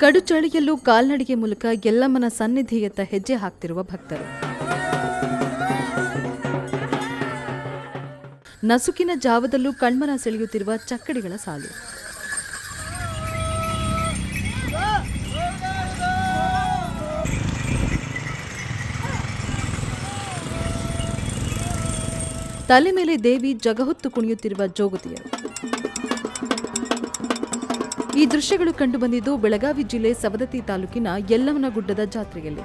ಕಡು ಚಳಿಯಲ್ಲೂ ಕಾಲ್ನಡಿಗೆ ಮೂಲಕ ಗೆಲ್ಲಮ್ಮನ ಸನ್ನಿಧಿಯತ್ತ ಹೆಜ್ಜೆ ಹಾಕ್ತಿರುವ ಭಕ್ತರು. ನಸುಕಿನ ಜಾವದಲ್ಲೂ ಕಣ್ಮನ ಸೆಳೆಯುತ್ತಿರುವ ಚಕ್ಕಡಿಗಳ ಸಾಲು. ತಲೆ ಮೇಲೆ ದೇವಿ ಜಗಹೊತ್ತು ಕುಣಿಯುತ್ತಿರುವ ಜೋಗತಿಯರು. ಈ ದೃಶ್ಯಗಳು ಕಂಡುಬಂದಿದ್ದು ಬೆಳಗಾವಿ ಜಿಲ್ಲೆ ಸವದತ್ತಿ ತಾಲೂಕಿನ ಯಲ್ಲವನಗುಡ್ಡದ ಜಾತ್ರೆಯಲ್ಲಿ.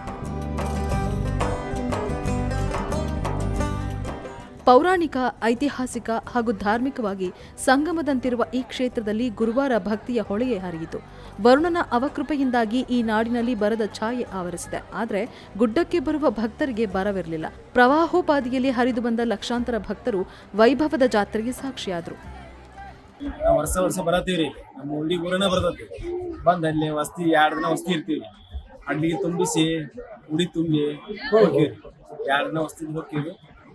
ಪೌರಾಣಿಕ, ಐತಿಹಾಸಿಕ ಹಾಗೂ ಧಾರ್ಮಿಕವಾಗಿ ಸಂಗಮದಂತಿರುವ ಈ ಕ್ಷೇತ್ರದಲ್ಲಿ ಗುರುವಾರ ಭಕ್ತಿಯ ಹೊಳೆಯೇ ಹರಿಯಿತು. ವರುಣನ ಅವಕೃಪೆಯಿಂದಾಗಿ ಈ ನಾಡಿನಲ್ಲಿ ಬರದ ಛಾಯೆ ಆವರಿಸಿದೆ. ಆದರೆ ಗುಡ್ಡಕ್ಕೆ ಬರುವ ಭಕ್ತರಿಗೆ ಬರವಿರಲಿಲ್ಲ. ಪ್ರವಾಹೋಪಾದಿಯಲ್ಲಿ ಹರಿದು ಬಂದ ಲಕ್ಷಾಂತರ ಭಕ್ತರು ವೈಭವದ ಜಾತ್ರೆಗೆ ಸಾಕ್ಷಿಯಾದರು. ನಾವು ವರ್ಷ ವರ್ಷ ಬರತ್ತೀವ್ರಿ. ನಮ್ಮ ಉಳ್ಳಿ ಊರನ ಬರ್ತೈತಿ. ಬಂದ್ ಅಲ್ಲಿ ವಸ್ತಿ, ಎರಡು ದಿನ ವಸ್ತಿ ಇರ್ತೀವಿ ಅಡ್ಡಿಗೆ ತುಂಬಿಸಿ ಉಡಿ ತುಂಬಿ ಹೋಗ್ತೀವಿ ಎರಡು ದಿನ ವಸ್ತಿ ಹೋಗ್ತೀವಿ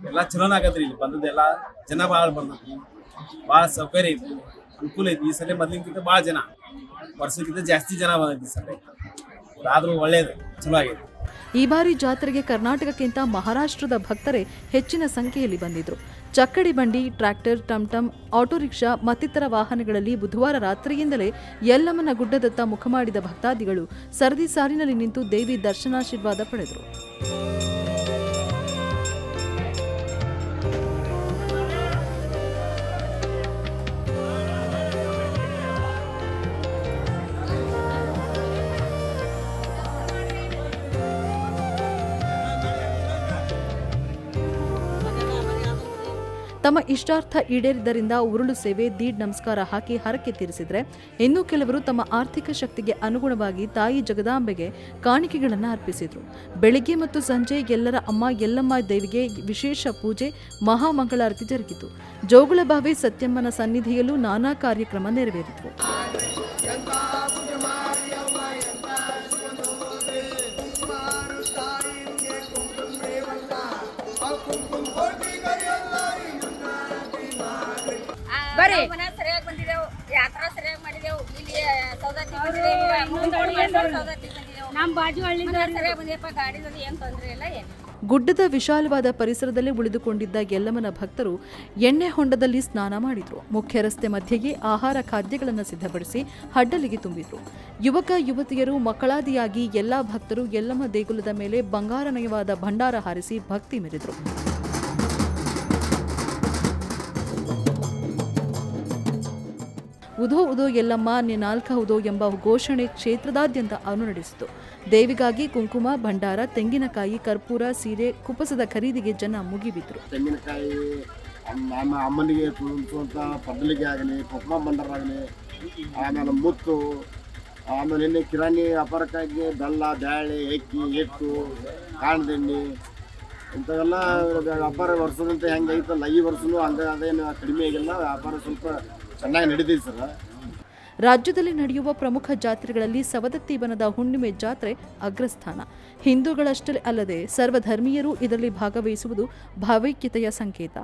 ಎಲ್ಲ ಚಲೋನ ಆಗತ್ರಿ ಇಲ್ಲಿ. ಬಂದದ್ದೆಲ್ಲ ಜನ ಭಾಳ ಬರ್ತೈತಿ ಭಾಳ ಸೌಕರ್ಯ ಐತಿ ಅನುಕೂಲ ಐತಿ ಈ ಸಲ ಮೊದ್ಲಿನ್ಕಿಂತ ಭಾಳ ಜನ. ವರ್ಷಕ್ಕಿಂತ ಜಾಸ್ತಿ ಜನ ಬಂದೈತಿ ಸಲ. ಆದ್ರೂ ಒಳ್ಳೇದು. ಚಲೋ ಆಗೈತಿ. ಈ ಬಾರಿ ಜಾತ್ರೆಗೆ ಕರ್ನಾಟಕಕ್ಕಿಂತ ಮಹಾರಾಷ್ಟ್ರದ ಭಕ್ತರೇ ಹೆಚ್ಚಿನ ಸಂಖ್ಯೆಯಲ್ಲಿ ಬಂದಿದ್ರು. ಚಕ್ಕಡಿ ಬಂಡಿ, ಟ್ರ್ಯಾಕ್ಟರ್, ಟಮ್ಟಮ್, ಆಟೋ ರಿಕ್ಷಾ ಮತ್ತಿತರ ವಾಹನಗಳಲ್ಲಿ ಬುಧವಾರ ರಾತ್ರಿಯಿಂದಲೇ ಯಲ್ಲಮ್ಮನ ಗುಡ್ಡದತ್ತ ಮುಖ ಮಾಡಿದ ಭಕ್ತಾದಿಗಳು ಸರದಿ ಸಾಲಿನಲ್ಲಿ ನಿಂತು ದೇವಿ ದರ್ಶನಾಶೀರ್ವಾದ ಪಡೆದರು. ತಮ್ಮ ಇಷ್ಟಾರ್ಥ ಈಡೇರಿದ್ದರಿಂದ ಉರುಳು ಸೇವೆ, ದೀಡ್ ನಮಸ್ಕಾರ ಹಾಕಿ ಹರಕೆ ತೀರಿಸಿದ್ರೆ, ಇನ್ನೂ ಕೆಲವರು ತಮ್ಮ ಆರ್ಥಿಕ ಶಕ್ತಿಗೆ ಅನುಗುಣವಾಗಿ ತಾಯಿ ಜಗದಾಂಬೆಗೆ ಕಾಣಿಕೆಗಳನ್ನು ಅರ್ಪಿಸಿದರು. ಬೆಳಿಗ್ಗೆ ಮತ್ತು ಸಂಜೆ ಎಲ್ಲರ ಅಮ್ಮ, ಎಲ್ಲಮ್ಮ ದೇವಿಗೆ ವಿಶೇಷ ಪೂಜೆ, ಮಹಾಮಂಗಳಾರತಿ ಜರುಗಿತು. ಜೋಗುಳಬಾವಿ ಸತ್ಯಮ್ಮನ ಸನ್ನಿಧಿಯಲ್ಲೂ ನಾನಾ ಕಾರ್ಯಕ್ರಮ ನೆರವೇರಿತು ಬರ್ರಿ. ಮನೆ ಸರಿಯಾಗಿ ಬಂದಿದ್ದೆವು ಯಾತ್ರಾ ಸರಿಯಾಗಿ ಮಾಡಿದೆವು ಇಲ್ಲಿ ಸೌದತ್ತಿ ಬಂದಿದ್ದೇವೆ ಸೌದತ್ತಿ ಬಂದಿದ್ದೆವು ನಮ್ಮ ಬಾಜು ಹಳ್ಳಿ ಮನೆ ಸರಿಯಾಗಿ ಬಂದಿಯಪ್ಪ ಗಾಡಿದಲ್ಲಿ ಏನು ತೊಂದರೆ ಇಲ್ಲ ಏನು? ಗುಡ್ಡದ ವಿಶಾಲವಾದ ಪರಿಸರದಲ್ಲಿ ಉಳಿದುಕೊಂಡಿದ್ದ ಯಲ್ಲಮ್ಮನ ಭಕ್ತರು ಎಣ್ಣೆ ಹೊಂಡದಲ್ಲಿ ಸ್ನಾನ ಮಾಡಿದ್ರು. ಮುಖ್ಯ ರಸ್ತೆ ಮಧ್ಯೆಯೇ ಆಹಾರ ಖಾದ್ಯಗಳನ್ನು ಸಿದ್ಧಪಡಿಸಿ ಹಡ್ಡಲಿಗೆ ತುಂಬಿದ್ರು. ಯುವಕ ಯುವತಿಯರು ಮಕ್ಕಳಾದಿಯಾಗಿ ಎಲ್ಲಾ ಭಕ್ತರು ಯಲ್ಲಮ್ಮ ದೇಗುಲದ ಮೇಲೆ ಬಂಗಾರಮಯವಾದ ಭಂಡಾರ ಹಾರಿಸಿ ಭಕ್ತಿ ಮೆರೆದರು. ಉದೋ ಉದೋ ಎಲ್ಲಮ್ಮ ನಾಲ್ಕ ಉದೋ ಎಂಬ ಘೋಷಣೆ ಕ್ಷೇತ್ರದಾದ್ಯಂತ ಅನುನಡಿಸಿತು ದೇವಿಗಾಗಿ ಕುಂಕುಮ, ಭಂಡಾರ, ತೆಂಗಿನಕಾಯಿ, ಕರ್ಪೂರ, ಸೀರೆ, ಕುಪಸದ ಖರೀದಿಗೆ ಜನ ಮುಗಿಬಿದ್ರು. ತೆಂಗಿನಕಾಯಿ ಅಮ್ಮ ಅಮ್ಮ- ಅಮ್ಮನಿಗೆ ತುಳಿಸುವಂಥ ಆಗಲಿ, ಕುಂಕುಮ ಬಂಡರ್ ಆಗಲಿ, ಆಮೇಲೆ ಮುತ್ತು, ಆಮೇಲೆ ಇಲ್ಲಿ ಕಿರಾಣಿ ವ್ಯಾಪಾರಕ್ಕಾಗಿ ಬೆಲ್ಲ, ಬ್ಯಾಳೆ ಎಕ್ಕಿ ಎತ್ತು, ಕಾಣ್ದೆಣ್ಣೆ, ಇಂಥವೆಲ್ಲ ವ್ಯಾಪಾರ ವರ್ಷದಂತೆ ಹೆಂಗೈತಲ್ಲ, ಈ ವರ್ಷನೂ ಹಂಗೆ ಅದೇನು ಕಡಿಮೆ ಆಗಿಲ್ಲ, ವ್ಯಾಪಾರ ಸ್ವಲ್ಪ ಚೆನ್ನಾಗಿ ನಡೀತೀವಿ ಸರ್. ರಾಜ್ಯದಲ್ಲಿ ನಡೆಯುವ ಪ್ರಮುಖ ಜಾತ್ರೆಗಳಲ್ಲಿ ಸವದತ್ತಿ ಬನದ ಹುಣ್ಣಿಮೆ ಜಾತ್ರೆ ಅಗ್ರಸ್ಥಾನ. ಹಿಂದೂಗಳಷ್ಟೇ ಅಲ್ಲದೆ ಸರ್ವಧರ್ಮೀಯರು ಇದರಲ್ಲಿ ಭಾಗವಹಿಸುವುದು ಭಾವೈಕ್ಯತೆಯ ಸಂಕೇತ.